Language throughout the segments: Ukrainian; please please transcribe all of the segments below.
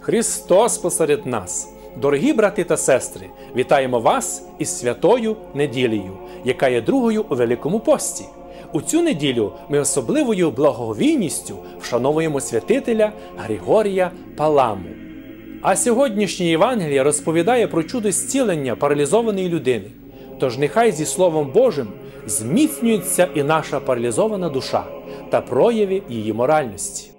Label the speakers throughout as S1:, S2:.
S1: Христос посеред нас. Дорогі брати та сестри, вітаємо вас із святою неділею, яка є другою у Великому пості. У цю неділю ми особливою благовійністю вшановуємо святителя Григорія Паламу. А сьогоднішнє Євангеліє розповідає про чудо зцілення паралізованої людини. Тож нехай зі Словом Божим зміцнюється і наша паралізована душа та прояви її моральності.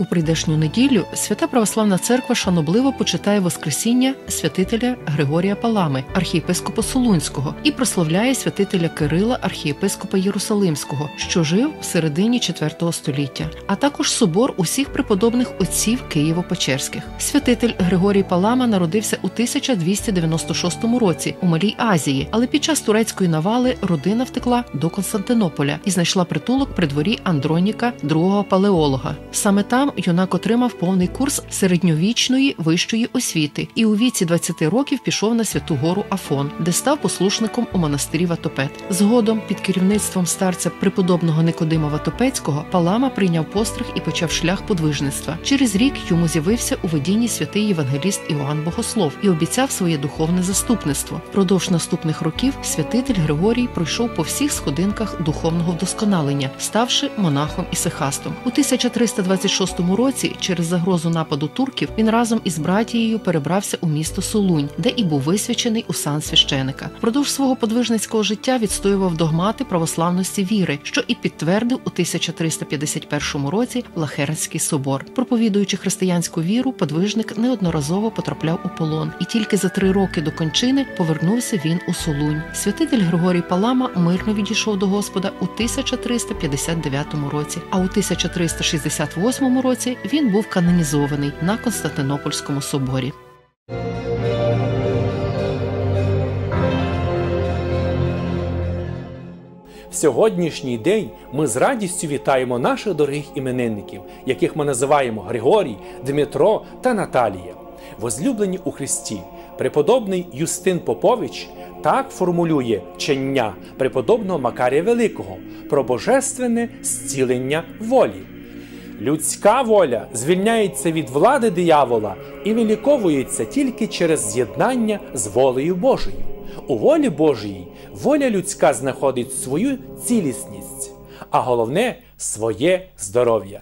S2: У прийдешню неділю свята православна церква шанобливо почитає Воскресіння святителя Григорія Палами, архієпископа Солунського, і прославляє святителя Кирила, архієпископа Єрусалимського, що жив в середині IV століття, а також собор усіх преподобних отців Києво-Печерських. Святитель Григорій Палама народився у 1296 році у Малій Азії, але під час турецької навали родина втекла до Константинополя і знайшла притулок при дворі Андроніка, другого палеолога. Саме там юнак отримав повний курс середньовічної вищої освіти і у віці 20 років пішов на святу гору Афон, де став послушником у монастирі Ватопет. Згодом, під керівництвом старця преподобного Никодима Ватопецького, Палама прийняв постриг і почав шлях подвижництва. Через рік йому з'явився у видінні святий євангеліст Іоанн Богослов і обіцяв своє духовне заступництво. Продовж наступних років святитель Григорій пройшов по всіх сходинках духовного вдосконалення, ставши монахом і сихастом. У 1326 році, через загрозу нападу турків, він разом із братією перебрався у місто Солунь, де і був висвячений у сан священика. Впродовж свого подвижницького життя відстоював догмати православності віри, що і підтвердив у 1351 році Лахернський собор. Проповідуючи християнську віру, подвижник неодноразово потрапляв у полон, і тільки за три роки до кончини повернувся він у Солунь. Святитель Григорій Палама мирно відійшов до Господа у 1359 році, а у 1368 році він був канонізований на Константинопольському соборі.
S1: В сьогоднішній день ми з радістю вітаємо наших дорогих іменинників, яких ми називаємо Григорій, Дмитро та Наталія. Возлюблені у Христі, преподобний Юстин Попович так формулює вчення преподобного Макарія Великого про божественне зцілення волі. Людська воля звільняється від влади диявола і виліковується тільки через з'єднання з волею Божою. У волі Божій воля людська знаходить свою цілісність, а головне своє здоров'я.